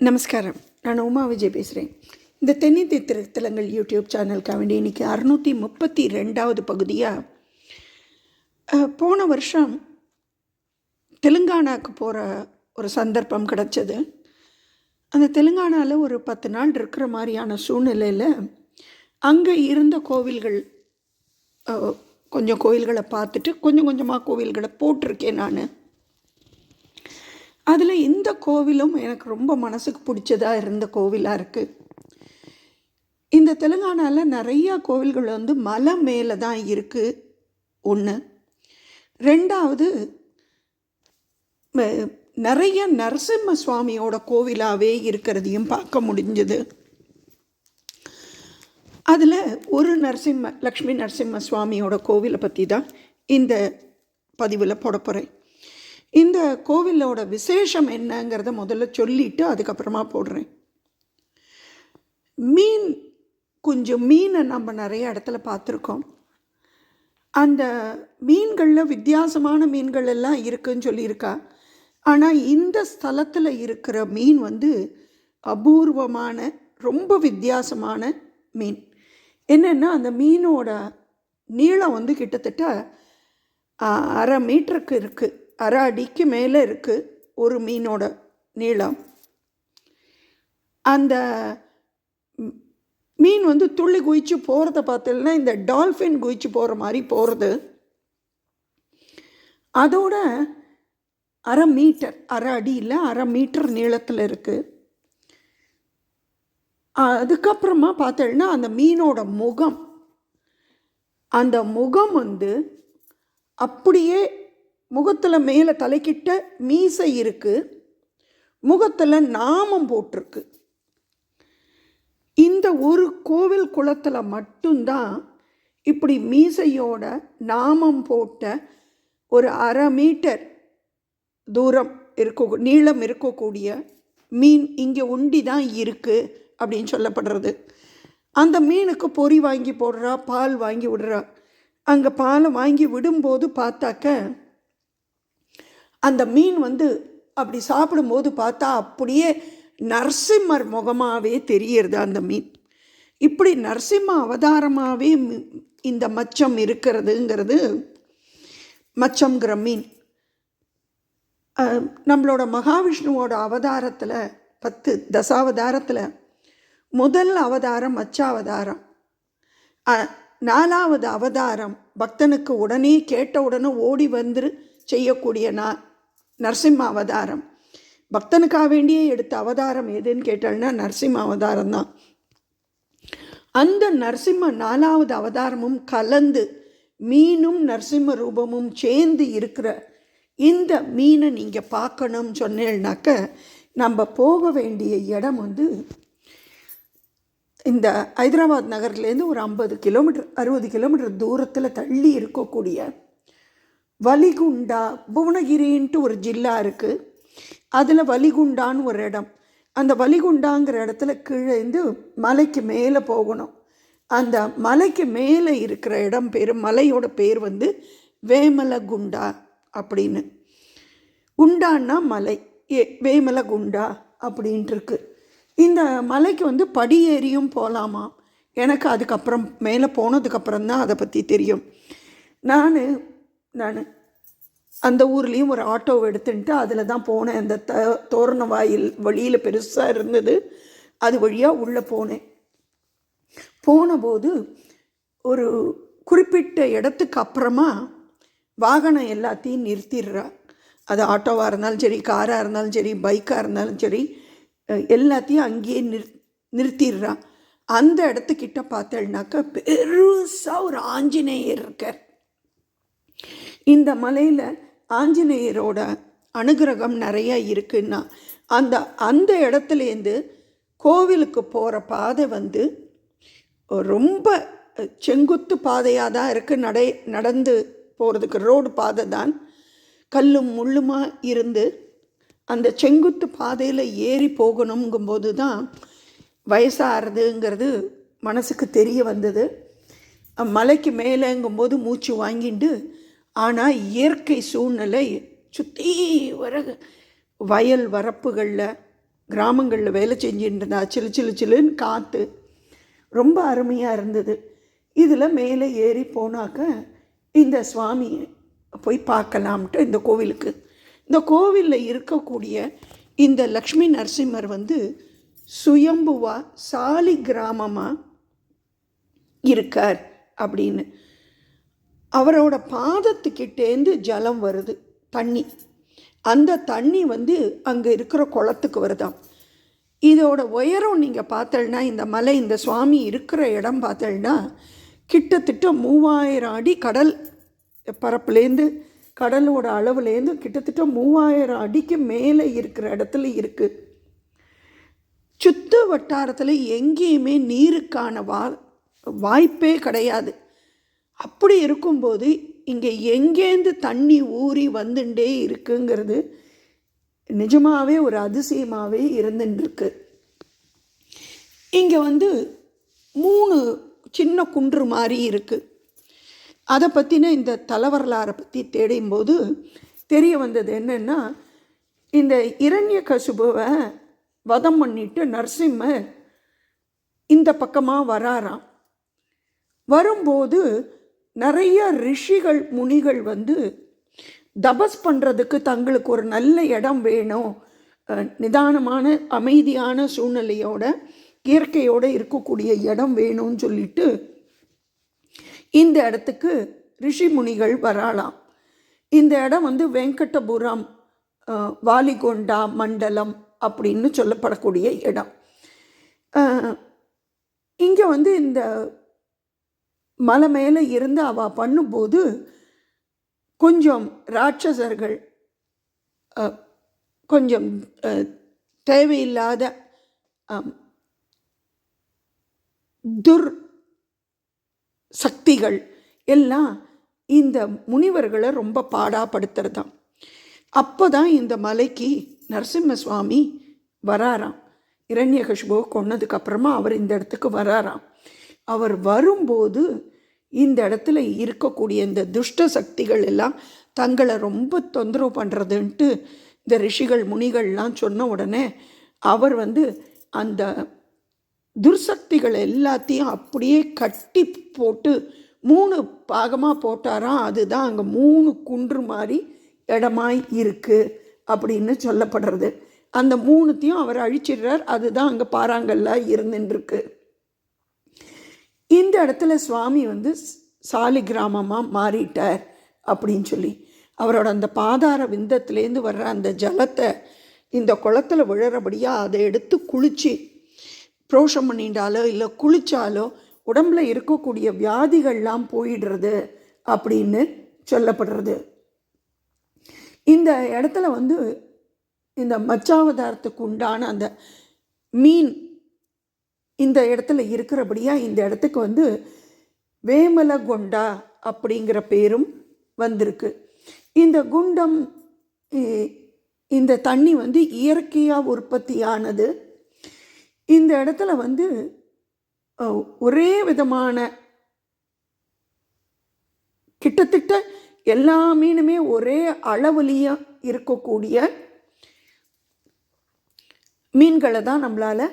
நமஸ்காரம். நான் உமா விஜய் பேசுகிறேன் இந்த தென்னிந்திய திருத்தலங்கள் யூடியூப் சேனலுக்காக வேண்டி இன்றைக்கி அறுநூற்றி முப்பத்தி ரெண்டாவது பகுதியாக போன வருஷம் தெலுங்கானாவுக்கு போகிற ஒரு சந்தர்ப்பம் கிடச்சது. அந்த தெலுங்கானாவில் ஒரு பத்து நாள் இருக்கிற மாதிரியான சூழ்நிலையில் அங்கே இருந்த கோவில்கள் கொஞ்சம் கோவில்களை பார்த்துட்டு கொஞ்சம் கொஞ்சமாக கோவில்களை போட்டிருக்கேன் நான். அதில் இந்த கோவிலும் எனக்கு ரொம்ப மனசுக்கு பிடிச்சதாக இருந்த கோவிலாக இருக்குது இந்த தெலுங்கானாவில் நிறையா கோவில்கள் வந்து மலை மேலே தான் இருக்குது ஒன்று ரெண்டாவது நிறைய நரசிம்ம சுவாமியோட கோவிலாகவே இருக்கிறதையும் பார்க்க முடிஞ்சது. அதில் ஒரு நரசிம்ம லக்ஷ்மி நரசிம்ம சுவாமியோட கோவிலை பற்றி தான் இந்த பதிவில் போட போகிறேன் இந்த கோவிலோட விசேஷம் என்னங்கிறத முதல்ல சொல்லிட்டு அதுக்கப்புறமா போடுறேன். மீன் கொஞ்சம் மீனை நம்ம நிறைய இடத்துல பார்த்துருக்கோம். அந்த மீன்களில் வித்தியாசமான மீன்கள் எல்லாம் இருக்குன்னு சொல்லியிருக்கா. ஆனால் இந்த ஸ்தலத்தில் இருக்கிற மீன் வந்து அபூர்வமான ரொம்ப வித்தியாசமான மீன். என்னென்னா அந்த மீனோட நீளம் வந்து கிட்டத்தட்ட அரை மீட்டருக்கு இருக்குது அரை அடிக்கு மேலே இருக்குது ஒரு மீனோட நீளம் அந்த மீன் வந்து துள்ளி குதிச்சு போகிறத பார்த்தீங்கன்னா இந்த டால்ஃபின் குதிச்சு போகிற மாதிரி போகிறது அதோட அரை மீட்டர் அரை அடியில் அரை மீட்டர் நீளத்தில் இருக்குது அதுக்கப்புறமா பார்த்தேன்னா அந்த மீனோட முகம். அந்த முகம் வந்து அப்படியே முகத்தில் மேலே தலைக்கிட்ட மீசை இருக்குது முகத்தில் நாமம் போட்டிருக்கு. இந்த ஒரு கோவில் குளத்தில் மட்டும்தான் இப்படி மீசையோட நாமம் போட்ட ஒரு அரை மீட்டர் தூரம் இருக்க நீளம் இருக்கக்கூடிய மீன் இங்கே உண்டி தான் இருக்குது அப்படின்னு சொல்லப்படுறது. அந்த மீனுக்கு பொறி வாங்கி போடுறா பால் வாங்கி விடுறா. அங்கே பாலை வாங்கி விடும்போது பார்த்தாக்க அந்த மீன் வந்து அப்படி சாப்பிடும்போது பார்த்தா அப்படியே நரசிம்மர் முகமாகவே தெரியறது அந்த மீன். இப்படி நரசிம்ம அவதாரமாகவே இந்த மச்சம் இருக்கிறதுங்கிறது மச்சம்ங்கிற மீன். நம்மளோட மகாவிஷ்ணுவோட அவதாரத்தில் பத்து தசாவதாரத்தில் முதல் அவதாரம் மச்சாவதாரம். நாலாவது அவதாரம் பக்தனுக்கு உடனே கேட்ட உடனே ஓடி வந்துரு செய்யக்கூடிய நான் நரசிம்ம அவதாரம் பக்தனுக்காக வேண்டியே எடுத்த அவதாரம் எதுன்னு கேட்டாள்னா நரசிம்ம அவதாரம் தான். அந்த நரசிம்ம நாலாவது அவதாரமும் கலந்து மீனும் நரசிம்ம ரூபமும் சேர்ந்து இருக்கிற இந்த மீனை நீங்கள் பார்க்கணும்னு சொன்னேன்னாக்க நம்ம போக வேண்டிய இடம் வந்து இந்த ஹைதராபாத் நகர்லேருந்து ஒரு ஐம்பது கிலோமீட்டர் அறுபது கிலோமீட்டர் தூரத்தில் தள்ளி இருக்கக்கூடிய வலிகுண்டா புவனகிரின்ட்டு ஒரு ஜில்லா இருக்குது அதில் வலிகுண்டான்னு ஒரு இடம். அந்த வலிகுண்டாங்கிற இடத்துல கீழே இருந்து மலைக்கு மேலே போகணும். அந்த மலைக்கு மேலே இருக்கிற இடம் பேர் மலையோட பேர் வந்து வேமலகுண்டா அப்படின்னு. குண்டான்னா மலை. ஏ வேமலகுண்டா குண்டா அப்படின்ட்டுருக்கு இந்த மலைக்கு வந்து படியேறியும் போகலாமா எனக்கு அதுக்கப்புறம் மேலே போனதுக்கப்புறம் தான் அதை பற்றி தெரியும். நான் நான். அந்த ஊர்லேயும் ஒரு ஆட்டோவை எடுத்துன்ட்டு அதில் தான் போனேன். அந்த த தோரண வாயில் வழியில் பெருசாக இருந்தது. அது வழியாக உள்ளே போனேன். போனபோது ஒரு குறிப்பிட்ட இடத்துக்கு அப்புறமா வாகனம் எல்லாத்தையும் நிறுத்திடுறா. அது ஆட்டோவாக இருந்தாலும் சரி காராக இருந்தாலும் சரி பைக்காக இருந்தாலும் சரி எல்லாத்தையும் அங்கேயே நிறு நிறுத்திடுறா. அந்த இடத்துக்கிட்ட பார்த்தேன்னாக்கா பெருசாக ஒரு ஆஞ்சநேயர் இருக்கார். இந்த மலையில் ஆஞ்சநேயரோட அனுகிரகம் நிறைய இருக்குன்னா அந்த அந்த இடத்துலேருந்து கோவிலுக்கு போகிற பாதை வந்து ரொம்ப செங்குத்து பாதையாக தான் இருக்குது நடை நடந்து போகிறதுக்கு ரோடு பாதை தான். கல்லும் முள்ளுமாக இருந்து அந்த செங்குத்து பாதையில் ஏறி போகணுங்கும்போது தான் வயசாகிறதுங்கிறது மனசுக்கு தெரிய வந்தது. மலைக்கு மேலேங்கும்போது மூச்சு வாங்கிண்டு ஆனால் இயற்கை சூழ்நிலை சுற்றி வர வயல் வரப்புகளில் கிராமங்களில் வேலை செஞ்சுட்டு இருந்தா சிலு சிலு சிலுன்னு காற்று ரொம்ப அருமையாக இருந்தது. இதில் மேலே ஏறி போனாக்க இந்த சுவாமியை போய் பார்க்கலாம்ட்டு இந்த கோவிலுக்கு. இந்த கோவிலில் இருக்கக்கூடிய இந்த லக்ஷ்மி நரசிம்மர் வந்து சுயம்புவா சாலி கிராமமாக இருக்கார் அப்படின்னு. அவரோட பாதத்துக்கிட்டேந்து ஜலம் வருது தண்ணி. அந்த தண்ணி வந்து அங்கே இருக்கிற குளத்துக்கு வருதாம். இதோட உயரம் நீங்கள் பார்த்தல்னா இந்த மலை இந்த சுவாமி இருக்கிற இடம் பார்த்தல்னா கிட்டத்தட்ட மூவாயிரம் அடி கடல் பரப்புலேருந்து கடலோட அளவுலேருந்து கிட்டத்தட்ட மூவாயிரம் அடிக்கு மேலே இருக்கிற இடத்துல இருக்குது சுத்து வட்டாரத்தில் எங்கேயுமே நீருக்கான வா வாய்ப்பே கிடையாது. அப்படி இருக்கும்போது இங்கே எங்கேருந்து தண்ணி ஊறி வந்துட்டே இருக்குங்கிறது நிஜமாகவே ஒரு அதிசயமாகவே இருந்துட்டுருக்கு இங்கே வந்து மூணு சின்ன குன்று மாதிரி இருக்குது அதை பற்றின இந்த தலைவரலாறை பற்றி தேடும்போது தெரிய வந்தது என்னென்னா இந்த இரண்ய கசுபுவை வதம் பண்ணிட்டு நரசிம்மர் இந்த பக்கமாக வராராம். வரும்போது நிறைய ரிஷிகள் முனிகள் வந்து தபஸ் பண்ணுறதுக்கு தங்களுக்கு ஒரு நல்ல இடம் வேணும். நிதானமான அமைதியான சூழ்நிலையோட இயற்கையோடு இருக்கக்கூடிய இடம் வேணும்னு சொல்லிட்டு இந்த இடத்துக்கு ரிஷி முனிகள் வராலாம் இந்த இடம் வந்து வெங்கடபுரம் வாலிகொண்டா மண்டலம் அப்படின்னு சொல்லப்படக்கூடிய இடம். இங்கே வந்து இந்த மலை மேலே இருந்து அவள் பண்ணும்போது கொஞ்சம் ராட்சசர்கள் கொஞ்சம் தேவையில்லாத துர் சக்திகள் எல்லாம் இந்த முனிவர்களை ரொம்ப பாடாப்படுத்துறதாம். அப்போ தான் இந்த மலைக்கு நரசிம்ம சுவாமி வராராம். இரண்யகஷ்போ கொன்னதுக்கப்புறமா அவர் இந்த இடத்துக்கு வராராம். அவர் வரும்போது இந்த இடத்துல இருக்கக்கூடிய இந்த துஷ்ட சக்திகள் எல்லாம் தங்களை ரொம்ப தொந்தரவு பண்ணுறதுன்ட்டு இந்த ரிஷிகள் முனிகள்லாம் சொன்ன உடனே அவர் வந்து அந்த துர்சக்திகள் எல்லாத்தையும் அப்படியே கட்டி போட்டு மூணு பாகமாக போட்டாராம் அதுதான் அங்கே மூணு குன்று மாதிரி இடமாய் இருக்குது அப்படின்னு சொல்லப்படுறது. அந்த மூணுத்தையும் அவர் அழிச்சிடுறார். அதுதான் அங்கே பாறாங்கல்ல இருந்துருக்கு இடத்துல சுவாமி வந்து சாலி கிராமமாக மாறிட்டார் அப்படின்னு சொல்லி அவரோட அந்த பாதார விந்தத்துலேருந்து வர்ற அந்த ஜலத்தை இந்த குளத்துல விழறபடியாக அதை எடுத்து குளித்து புரோஷம் பண்ணிட்டாலோ இல்லை குளித்தாலோ உடம்புல இருக்கக்கூடிய வியாதிகள்லாம் போயிடுறது அப்படின்னு சொல்லப்படுறது. இந்த இடத்துல வந்து இந்த மச்சாவதாரத்துக்கு உண்டான அந்த மீன் இந்த இடத்துல இருக்கிறபடியாக இந்த இடத்துக்கு வந்து வேமலகொண்டா அப்படிங்கிற பேரும் வந்திருக்கு. இந்த குண்டம் இ- இந்த தண்ணி வந்து இயற்கையாக உற்பத்தியானது. இந்த இடத்துல வந்து ஒரே விதமான கிட்டத்தட்ட எல்லா மீனுமே ஒரே அளவுலேயும் இருக்கக்கூடிய மீன்களை தான் நம்மளால்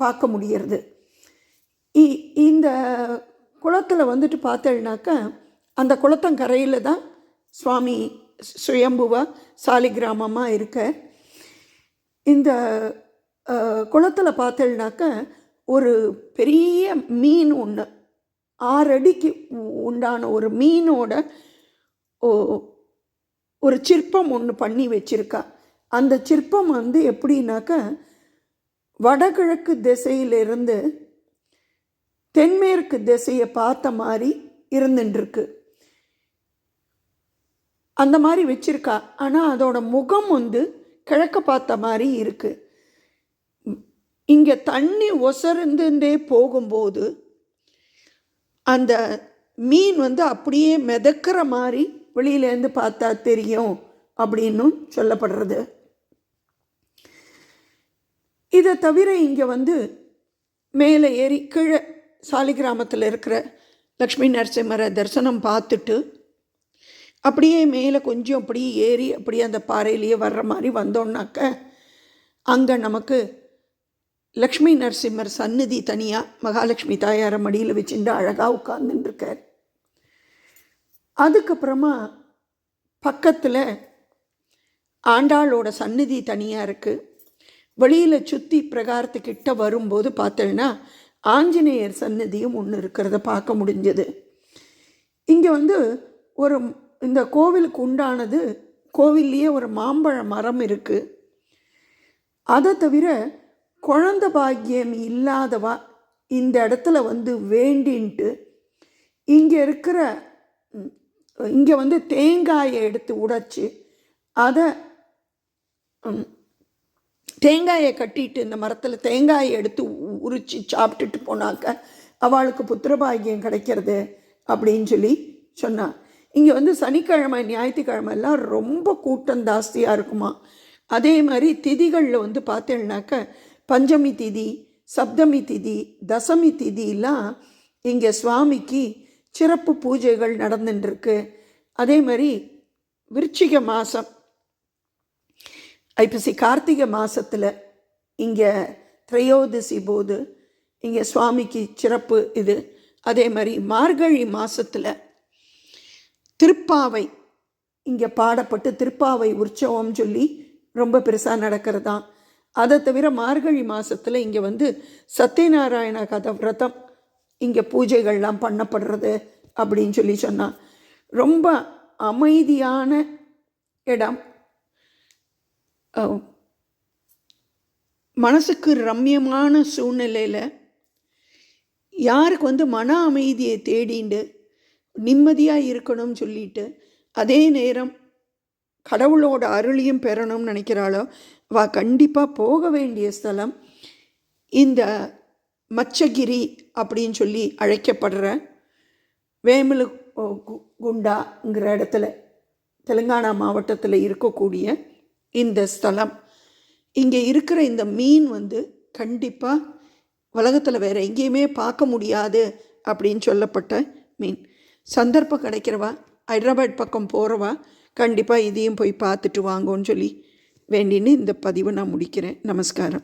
பார்க்க முடியறது. இ- இந்த குளத்தில் வந்துட்டு பார்த்தேன்னாக்கா அந்த குளத்தங்கரையில் தான் சுவாமி சுயம்புவா சாலிகிராமமாக இருக்க. இந்த குளத்தில் பார்த்தேன்னாக்க ஒரு பெரிய மீன் ஒன்று ஆறு அடிக்கு உ- உண்டான ஒரு மீனோட ஓ- ஒரு சிற்பம் ஒன்று பண்ணி வச்சுருக்கா. அந்த சிற்பம் வந்து எப்படின்னாக்க வடகிழக்கு திசையிலிருந்து தென்மேற்கு திசையை பார்த்த மாதிரி இருந்துட்டுருக்கு அந்த மாதிரி வச்சுருக்கா. ஆனால் அதோட முகம் வந்து கிழக்க பார்த்த மாதிரி இருக்குது இங்கே தண்ணி ஒசருந்துட்டே போகும்போது அந்த மீன் வந்து அப்படியே மிதக்கிற மாதிரி வெளியிலேருந்து பார்த்தா தெரியும் அப்படின்னும் சொல்லப்படுறது. இதை தவிர இங்கே வந்து மேலே ஏறி கீழே சாலிகிராமத்தில் இருக்கிற லக்ஷ்மி நரசிம்மரை தரிசனம் பார்த்துட்டு அப்படியே மேலே கொஞ்சம் அப்படியே ஏறி அப்படியே அந்த பாறையிலேயே வர்ற மாதிரி வந்தோம்னாக்க அங்கே நமக்கு லக்ஷ்மி நரசிம்மர் சந்நிதி தனியாக மகாலட்சுமி தாயாரை மடியில் வச்சுட்டு அழகாக உட்கார்ந்துட்டுருக்கார். அதுக்கப்புறமா பக்கத்தில் ஆண்டாளோட சந்நிதி தனியாக இருக்குது வெளியில் சுற்றி பிரகாரத்துக்கிட்ட வரும்போது பார்த்தேன்னா ஆஞ்சநேயர் சன்னதியும் ஒன்று இருக்கிறத பார்க்க முடிஞ்சது. இங்கே வந்து ஒரு இந்த கோவிலுக்கு உண்டானது கோவில்லையே ஒரு மாம்பழ மரம் இருக்குது அதை தவிர குழந்த பாக்கியம் இல்லாதவா இந்த இடத்துல வந்து வேண்டின்ட்டு இங்கே இருக்கிற இங்கே வந்து தேங்காயை எடுத்து உடைச்சி அதை தேங்காயை கட்டிட்டு இந்த மரத்தில் தேங்காயை எடுத்து உ- உரிச்சு சாப்பிட்டுட்டு போனாக்க அவளுக்கு புத்திரபாகியம் கிடைக்கிறது அப்படின்னு சொல்லி சொன்னான் இங்கே வந்து சனிக்கிழமை ஞாயிற்றுக்கிழமை எல்லாம் ரொம்ப கூட்டம் ஜாஸ்தியாக இருக்குமா? அதே மாதிரி திதிகளில் வந்து பார்த்தேன்னாக்க பஞ்சமி திதி சப்தமி திதி தசமி திதியெல்லாம் இங்கே சுவாமிக்கு சிறப்பு பூஜைகள் நடந்துட்டுருக்கு அதே மாதிரி விருச்சிக மாதம் ஐப்பசி கார்த்திகை மாதத்தில் இங்கே திரையோதசி போது இங்கே சுவாமிக்கு சிறப்பு இது. அதே மாதிரி மார்கழி மாதத்தில் திருப்பாவை இங்கே பாடப்பட்டு திருப்பாவை உற்சவம் சொல்லி ரொம்ப பெருசாக நடக்கிறதான் அதை தவிர மார்கழி மாதத்தில் இங்கே வந்து சத்யநாராயண கதை விரதம் இங்கே பூஜைகள்லாம் பண்ணப்படுறது அப்படின்னு சொல்லி சொன்னான் ரொம்ப அமைதியான இடம். மனசுக்கு ரம்யமான சூழ்நிலையில் யாருக்கு வந்து மன அமைதியை தேடிண்டு நிம்மதியாக இருக்கணும்னு சொல்லிட்டு அதே நேரம் கடவுளோட அருளியும் பெறணும்னு நினைக்கிறாளோ வா கண்டிப்பாக போக வேண்டிய ஸ்தலம் இந்த மச்சகிரி அப்படின்னு சொல்லி அழைக்கப்படுற வேமுலு கு- குண்டாங்கிற இடத்துல தெலுங்கானா மாவட்டத்தில் இருக்கக்கூடிய இந்த ஸ்தலம். இங்கே இருக்கிற இந்த மீன் வந்து கண்டிப்பாக உலகத்தில் வேறு எங்கேயுமே பார்க்க முடியாது அப்படின்னு சொல்லப்பட்ட மீன். சந்தர்ப்பம் கிடைக்கிறவா ஹைதராபாத் பக்கம் போகிறவா கண்டிப்பாக இதையும் போய் பார்த்துட்டு வாங்கன்னு சொல்லி வேண்டின்னு இந்த பதிவை நான் முடிக்கிறேன். நமஸ்காரம்.